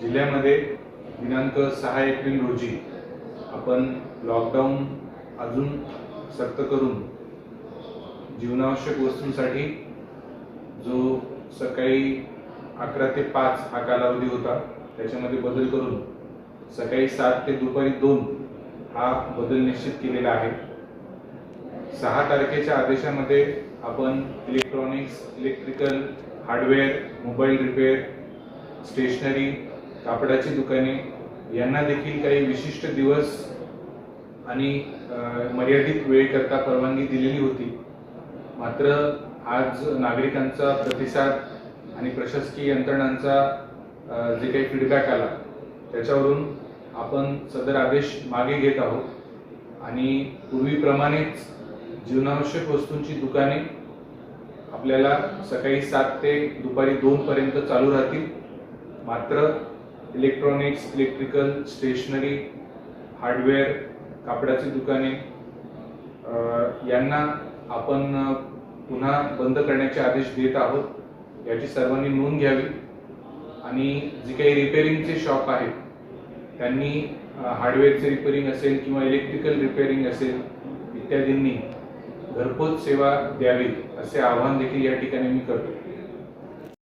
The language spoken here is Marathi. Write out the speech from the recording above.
जिल्ह्यामध्ये दिनांक सहा एप्रिल रोजी आपण लॉकडाऊन अजून सक्त करून जीवनावश्यक वस्तूंसाठी जो सकाळी अकरा ते पाच हा कालावधी होता त्याच्यामध्ये बदल करून सकाळी सात ते दुपारी दोन हा बदल निश्चित केलेला आहे. सहा तारखेच्या आदेशामध्ये आपण electronics electrical hardware mobile repair stationery कापडाची दुकाने यांना देखील काही विशिष्ट दिवस आणि मर्यादित वेळेकरता परवानगी दिलेली होती. मात्र आज नागरिकांचा प्रतिसाद आणि प्रशासकीय यंत्रणांचा जे काही फीडबॅक आला त्याच्यावरून आपण सदर आदेश मागे घेत आहोत. आणि पूर्वीप्रमाणेच जीवनावश्यक वस्तूंची दुकाने आपल्याला सकाळी सात ते दुपारी दोन पर्यंत चालू राहतील. मात्र इलेक्ट्रॉनिक्स इलेक्ट्रिकल स्टेशनरी हार्डवेअर कापडाची दुकाने यांना आपण पुन्हा बंद करण्याचे आदेश देत आहोत. याची सर्वांनी नोंद घ्यावी. आणि जे काही रिपेअरिंगचे शॉप आहेत त्यांनी हार्डवेअरचे रिपेअरिंग असेल किंवा इलेक्ट्रिकल रिपेअरिंग असेल इत्यादींनी घरपोच सेवा द्यावी असे आवाहन देखील या ठिकाणी मी करतो.